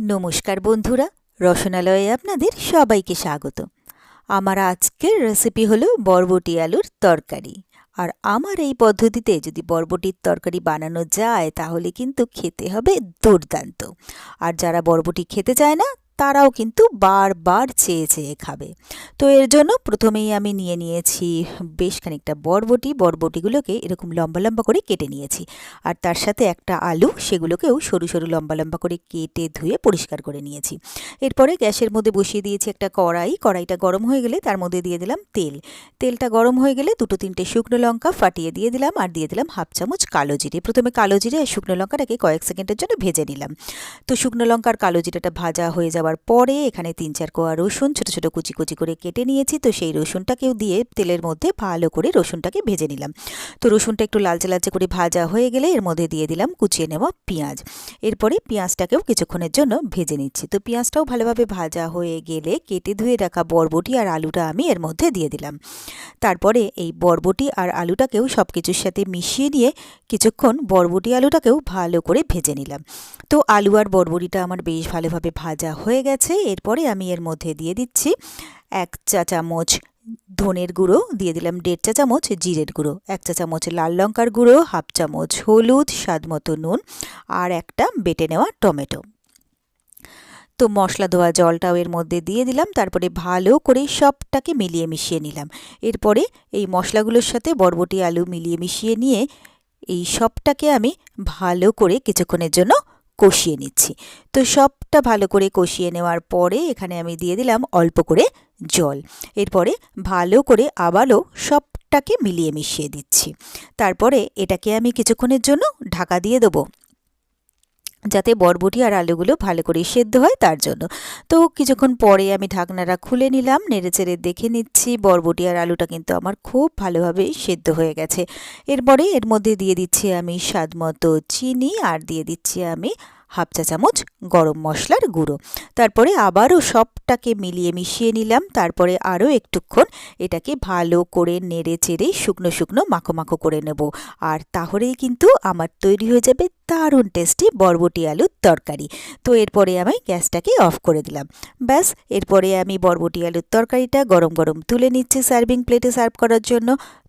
নমস্কার বন্ধুরা, রসনালয়ে আপনাদের সবাইকে স্বাগত। আমার আজকের রেসিপি হলো বরবটি আলুর তরকারি। আর আমার এই পদ্ধতিতে যদি বরবটির তরকারি বানানো যায়, তাহলে কিন্তু খেতে হবে দুর্দান্ত। আর যারা বরবটি খেতে চায় না তারাও কিন্তু বারবার চেয়ে চেয়ে খাবে। তো এর জন্য প্রথমেই আমি নিয়ে নিয়েছি বেশ খানিকটা বরবটি। বরবটিগুলোকে এরকম লম্বা লম্বা করে কেটে নিয়েছি। আর তার সাথে একটা আলু, সেগুলোকেও সরু সরু লম্বা লম্বা করে কেটে ধুয়ে পরিষ্কার করে নিয়েছি। এরপরে গ্যাসের মধ্যে বসিয়ে দিয়েছি একটা কড়াই। কড়াইটা গরম হয়ে গেলে তার মধ্যে দিয়ে দিলাম তেল। তেলটা গরম হয়ে গেলে দুটো তিনটে শুকনো লঙ্কা ফাটিয়ে দিয়ে দিলাম আর দিয়ে দিলাম হাফ চামচ কালো জিরে। প্রথমে কালো জিরে আর শুকনো লঙ্কাটাকে কয়েক সেকেন্ডের জন্য ভেজে নিলাম। তো শুকনো লঙ্কা আর কালো জিরাটা ভাজা হয়ে যাওয়ার পরে এখানে তিন চার কোয়া রসুন ছোটো ছোটো কুচি কুচি করে কেটে নিয়েছি। তো সেই রসুনটাকেও দিয়ে তেলের মধ্যে ভালো করে রসুনটাকে ভেজে নিলাম। তো রসুনটা একটু লালচে লালচে করে ভাজা হয়ে গেলে এর মধ্যে দিয়ে দিলাম কুচিয়ে নেওয়া পেঁয়াজ। এরপরে পেঁয়াজটাকেও কিছুক্ষণের জন্য ভেজে নিচ্ছি। তো পেঁয়াজটাও ভালোভাবে ভাজা হয়ে গেলে কেটে ধুয়ে রাখা বরবটি আর আলুটা আমি এর মধ্যে দিয়ে দিলাম। তারপরে এই বরবটি আর আলুটাকেও সব কিছুর সাথে মিশিয়ে নিয়ে কিছুক্ষণ বরবটি আলুটাকেও ভালো করে ভেজে নিলাম। তো আলু আর বরবটিটা আমার বেশ ভালোভাবে ভাজা হয়ে গেছে, এরপরে আমি এর মধ্যে দিয়ে দিচ্ছি এক চা চামচ ধনের গুঁড়ো, দিয়ে দিলাম দেড় চা চামচ জিরের গুঁড়ো, এক চা চামচ লাল লঙ্কার গুঁড়ো, হাফ চামচ হলুদ, স্বাদ মতো নুন আর একটা বেটে নেওয়া টমেটো। তো মশলা ধোয়া জলটাও এর মধ্যে দিয়ে দিলাম, তারপরে ভালো করে সবটাকে মিলিয়ে মিশিয়ে নিলাম। এরপরে এই মশলাগুলোর সাথে বরবটি, আলু মিলিয়ে মিশিয়ে নিয়ে এই সবটাকে আমি ভালো করে কিছুক্ষণের জন্য কষিয়ে নিচ্ছি। তো সবটা ভালো করে কষিয়ে নেওয়ার পরে এখানে আমি দিয়ে দিলাম অল্প করে জল। এরপরে ভালো করে আবারও সবটাকে মিলিয়ে মিশিয়ে দিচ্ছি। তারপরে এটাকে আমি কিছুক্ষণের জন্য ঢাকা দিয়ে দেবো। যাতে বরবটি আর আলুগুলো ভালো করে সেদ্ধ হয় তার জন্য। তো কিছুক্ষণ পরে আমি ঢাকনাটা খুলে নিলাম নেড়ে চেড়ে দেখে নিচ্ছি বরবটি আর আলুটা কিন্তু আমার খুব ভালোভাবে সেদ্ধ হয়ে গেছে। এরপরে এর মধ্যে দিয়ে দিচ্ছি আমি স্বাদ মতো চিনি আর দিয়ে দিচ্ছি আমি হাফ চা চামচ গরম মশলার গুঁড়ো। তারপরে আবারও সবটাকে মিলিয়ে মিশিয়ে নিলাম। তারপরে আরও একটুক্ষণ এটাকে ভালো করে নেড়ে চেড়ে শুকনো শুকনো মাখো মাখো করে নেব। আর তাহলেই কিন্তু আমার তৈরি হয়ে যাবে দারুণ টেস্টি বরবটি আলুর তরকারি। তো এরপরে আমি গ্যাসটাকে অফ করে দিলাম। ব্যাস, এরপরে আমি বরবটি আলুর তরকারিটা গরম গরম তুলে নিচ্ছি সার্ভিং প্লেটে সার্ভ করার জন্য।